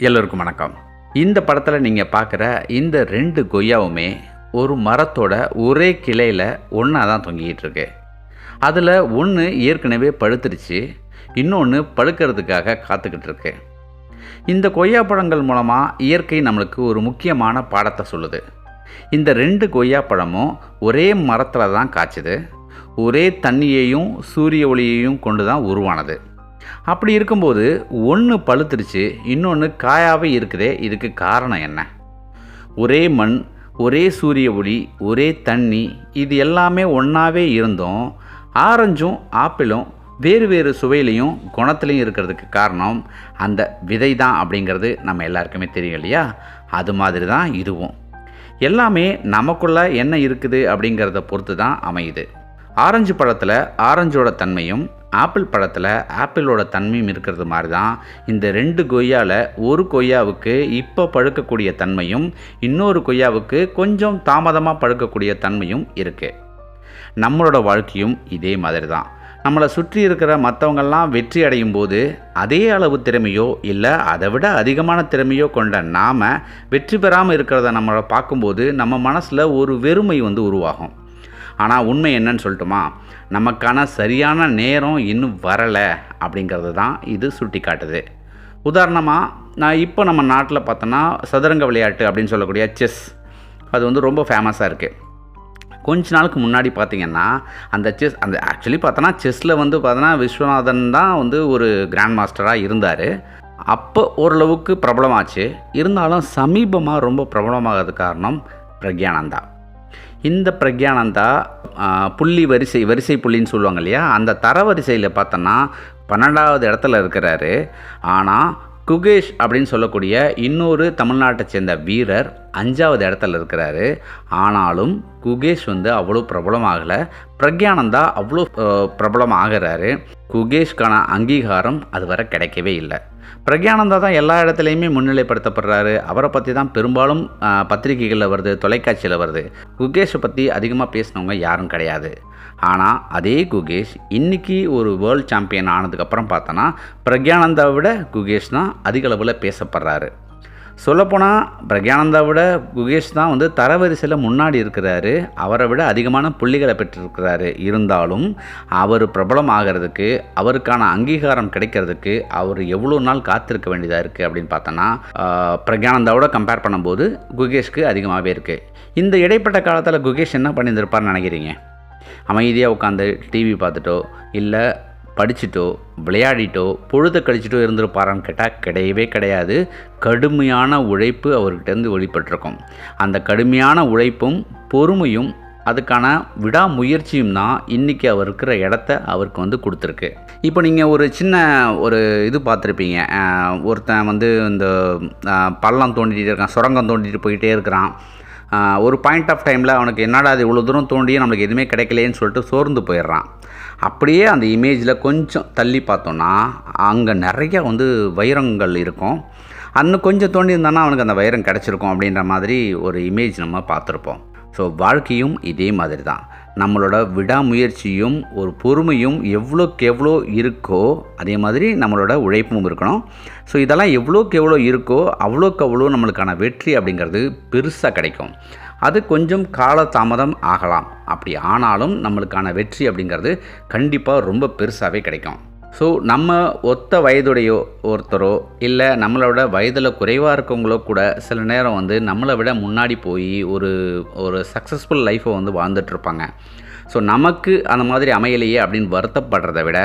எல்லோருக்கும் வணக்கம். இந்த படத்தில் நீங்கள் பார்க்குற இந்த ரெண்டு கொய்யாவுமே ஒரு மரத்தோட ஒரே கிளையில் ஒன்றா தான் தொங்கிக்கிட்டு இருக்கு. அதில் ஒன்று ஏற்கனவே பழுத்துருச்சு இன்னொன்று பழுக்கிறதுக்காக காத்துக்கிட்டு இருக்கு. இந்த கொய்யா பழங்கள் மூலமாக இயற்கை நம்மளுக்கு ஒரு முக்கியமான பாடத்தை சொல்லுது. இந்த ரெண்டு கொய்யா பழமும் ஒரே மரத்தில் தான் காய்ச்சுது. ஒரே தண்ணியையும் சூரிய ஒளியையும் கொண்டு தான் உருவானது. அப்படி இருக்கும்போது ஒன்று பழுத்துருச்சு இன்னொன்று காயாகவே இருக்குதே இதுக்கு காரணம் என்ன? ஒரே மண் ஒரே சூரிய ஒளி ஒரே தண்ணி இது எல்லாமே ஒன்றாவே இருந்தும் ஆரஞ்சும் ஆப்பிளும் வேறு வேறு சுவையிலையும் குணத்துலையும் இருக்கிறதுக்கு காரணம் அந்த விதை தான் அப்படிங்கிறது நம்ம எல்லாருக்குமே தெரியும் இல்லையா? அது மாதிரி தான் இதுவும். எல்லாமே நமக்குள்ள என்ன இருக்குது அப்படிங்கிறத பொறுத்து தான் அமையுது. ஆரஞ்சு பழத்தில் ஆரஞ்சோட தன்மையும் ஆப்பிள் பழத்தில் ஆப்பிளோட தன்மையும் இருக்கிறது மாதிரி தான் இந்த ரெண்டு கொய்யாவில் ஒரு கொய்யாவுக்கு இப்போ பழுக்கக்கூடிய தன்மையும் இன்னொரு கொய்யாவுக்கு கொஞ்சம் தாமதமாக பழுக்கக்கூடிய தன்மையும் இருக்குது நம்மளோட வாழ்க்கையும் இதே மாதிரி தான் நம்மளை சுற்றி இருக்கிற மற்றவங்கெல்லாம் வெற்றி அடையும் போது அதே அளவு திறமையோ இல்லை அதை விட அதிகமான திறமையோ கொண்ட நாம் வெற்றி பெறாமல் இருக்கிறத நம்மளை பார்க்கும்போது நம்ம மனசில் ஒரு வெறுமை வந்து உருவாகும். ஆனால் உண்மை என்னன்னு சொல்லட்டுமா? நமக்கான சரியான நேரம் இன்னும் வரலை அப்படிங்கிறது தான் இது சுட்டி காட்டுது உதாரணமாக நான் இப்போ நம்ம நாட்டில் பார்த்தோன்னா சதுரங்க விளையாட்டு அப்படின்னு சொல்லக்கூடிய செஸ் அது வந்து ரொம்ப ஃபேமஸாக இருக்குது கொஞ்ச நாளுக்கு முன்னாடி பார்த்தீங்கன்னா அந்த செஸ் அந்த ஆக்சுவலி பார்த்தோன்னா செஸ்ஸில் வந்து பார்த்தோன்னா விஸ்வநாதன் தான் வந்து ஒரு கிராண்ட் மாஸ்டராக இருந்தார். அப்போ ஓரளவுக்கு பிரபலமாச்சு. இருந்தாலும் சமீபமாக ரொம்ப பிரபலமாகிறது காரணம் பிரக்யானந்தா. இந்த பிரக்யானந்தா புள்ளி வரிசை வரிசை புள்ளின்னு சொல்லுவாங்க இல்லையா? அந்த தரவரிசையில் பார்த்தோன்னா பன்னெண்டாவது இடத்துல இருக்கிறாரு. ஆனால் குகேஷ் அப்படின்னு சொல்லக்கூடிய இன்னொரு தமிழ்நாட்டை சேர்ந்த வீரர் அஞ்சாவது இடத்துல இருக்கிறாரு. ஆனாலும் குகேஷ் வந்து அவ்வளோ பிரபலமாகலை. பிரக்யானந்தா அவ்வளோ பிரபலம் ஆகிறாரு குகேஷ்கான அங்கீகாரம் அது வரை கிடைக்கவே இல்லை. பிரக்யானந்தா தான் எல்லா இடத்துலையுமே முன்னிலைப்படுத்தப்படுறாரு. அவரை பற்றி தான் பெரும்பாலும் பத்திரிகைகளில் வருது தொலைக்காட்சியில் வருது. குகேஷை பற்றி அதிகமாக பேசினவங்க யாரும் கிடையாது. ஆனால் அதே குகேஷ் இன்னைக்கு ஒரு வேர்ல்ட் சாம்பியன் ஆனதுக்கப்புறம் பார்த்தோன்னா பிரக்யானந்தாவை விட குகேஷ் தான் அதிக அளவில் பேசப்படுறாரு. சொல்லப்போனால் பிரக்யானந்தா விட குகேஷ் தான் வந்து தரவரிசையில் முன்னாடி இருக்கிறாரு. அவரை விட அதிகமான புள்ளிகளை பெற்றிருக்கிறாரு. இருந்தாலும் அவர் பிரபலம் ஆகிறதுக்கு அவருக்கான அங்கீகாரம் கிடைக்கிறதுக்கு அவர் எவ்வளோ நாள் காத்திருக்க வேண்டியதாக இருக்குது அப்படின்னு பார்த்தோன்னா பிரக்யானந்தாவோட கம்பேர் பண்ணும்போது குகேஷ்க்கு அதிகமாகவே இருக்குது இந்த இடைப்பட்ட காலத்தில் குகேஷ் என்ன பண்ணியிருந்திருப்பார்னு நினைக்கிறீங்க? அமைதியாக உட்காந்து டிவி பார்த்துட்டோ இல்லை படிச்சுட்டோ விளையாடிட்டோ பொழுத கழிச்சிட்டோ இருந்திருப்பாரான்னு கேட்டால் கிடையவே கிடையாது. கடுமையான உழைப்பு அவர்கிட்டேருந்து வெளிப்பட்டிருக்கும். அந்த கடுமையான உழைப்பும் பொறுமையும் அதுக்கான விடாமுயற்சியும் தான் இன்றைக்கி அவர் இருக்கிற இடத்த அவருக்கு வந்து கொடுத்துருக்கு. இப்போ நீங்கள் ஒரு சின்ன ஒரு இது பார்த்துருப்பீங்க. ஒருத்தன் வந்து இந்த பள்ளம் தோண்டிகிட்டு இருக்கான் சுரங்கம் தோண்டிட்டு போயிட்டே இருக்கிறான். ஒரு பாயிண்ட் ஆஃப் டைமில் அவனுக்கு என்னடா அது இவ்வளோ தூரம் தோண்டியும் நம்மளுக்கு எதுவுமே கிடைக்கலையேன்னு சொல்லிட்டு சோர்ந்து போயிடுறான். அப்படியே அந்த இமேஜில் கொஞ்சம் தள்ளி பார்த்தோன்னா அங்கே நிறைய வந்து வைரங்கள் இருக்கும். அன்னும் கொஞ்சம் தோண்டி இருந்தானா அவனுக்கு அந்த வைரம் கிடச்சிருக்கும் அப்படின்ற மாதிரி ஒரு இமேஜ் நம்ம பார்த்துருப்போம். ஸோ வாழ்க்கையும் இதே மாதிரி தான் நம்மளோட விடாமுயற்சியும் ஒரு பொறுமையும் எவ்வளோக்கு எவ்வளோ இருக்கோ அதே மாதிரி நம்மளோட உழைப்பும் இருக்கணும். ஸோ இதெல்லாம் எவ்வளோக்கு எவ்வளோ இருக்கோ அவ்வளோக்கு அவ்வளோ நம்மளுக்கான வெற்றி அப்படிங்கிறது பெருசாக கிடைக்கும். அது கொஞ்சம் காலதாமதம் ஆகலாம். அப்படி ஆனாலும் நம்மளுக்கான வெற்றி அப்படிங்கிறது கண்டிப்பாக ரொம்ப பெருசாகவே கிடைக்கும். ஸோ நம்ம ஒத்த வயதுடைய ஒருத்தரோ இல்லை நம்மளோட வயதில் குறைவாக இருக்கவங்களோ கூட சில நேரம் வந்து நம்மளை விட முன்னாடி போய் ஒரு ஒரு சக்ஸஸ்ஃபுல் லைஃப்பை வந்து வாழ்ந்துட்டுருப்பாங்க. ஸோ நமக்கு அந்த மாதிரி அமையலையே அப்படின்னு வருத்தப்படுறத விட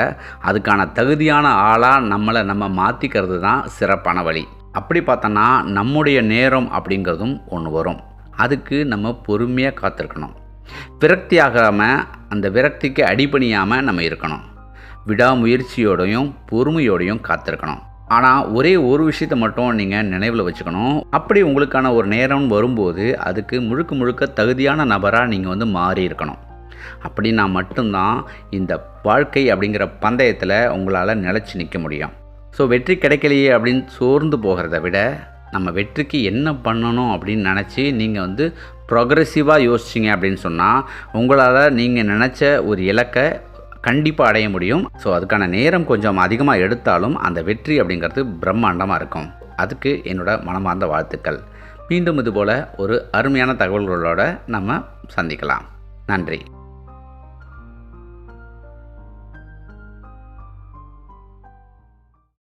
அதுக்கான தகுதியான ஆளாக நம்மளை நம்ம மாற்றிக்கிறது தான் சிறப்பான வழி. அப்படி பார்த்தோன்னா நம்முடைய நேரம் அப்படிங்கிறதும் ஒன்று வரும். அதுக்கு நம்ம பொறுமையாக காத்திருக்கணும். விரக்தி ஆகாமல் அந்த விரக்திக்கு அடிபணியாமல் நம்ம இருக்கணும். விடாமுயற்சியோடையும் பொறுமையோடையும் காத்திருக்கணும். ஆனால் ஒரே ஒரு விஷயத்தை மட்டும் நீங்கள் நினைவில் வச்சுக்கணும். அப்படி உங்களுக்கான ஒரு நேரம் வரும்போது அதுக்கு முழுக்க முழுக்க தகுதியான நபராக நீங்கள் வந்து மாறி இருக்கணும். அப்படின்னா மட்டும்தான் இந்த வாழ்க்கை அப்படிங்கிற பந்தயத்தில் உங்களால் நிலச்சி நிற்க முடியும். ஸோ வெற்றி கிடைக்கலையே அப்படின்னு சோர்ந்து போகிறத விட நம்ம வெற்றிக்கு என்ன பண்ணணும் அப்படின்னு நினச்சி நீங்கள் வந்து ப்ரொக்ரெசிவாக யோசிச்சிங்க அப்படின்னு சொன்னால் உங்களால் நீங்கள் நினச்ச ஒரு இலக்கை கண்டிப்பாக அடைய முடியும். ஸோ அதுக்கான நேரம் கொஞ்சம் அதிகமாக எடுத்தாலும் அந்த வெற்றி அப்படிங்கிறது பிரம்மாண்டமாக இருக்கும். அதுக்கு என்னோடய மனமார்ந்த வாழ்த்துக்கள். மீண்டும் இதுபோல் ஒரு அருமையான தகவல்களோடு நம்ம சந்திக்கலாம். நன்றி.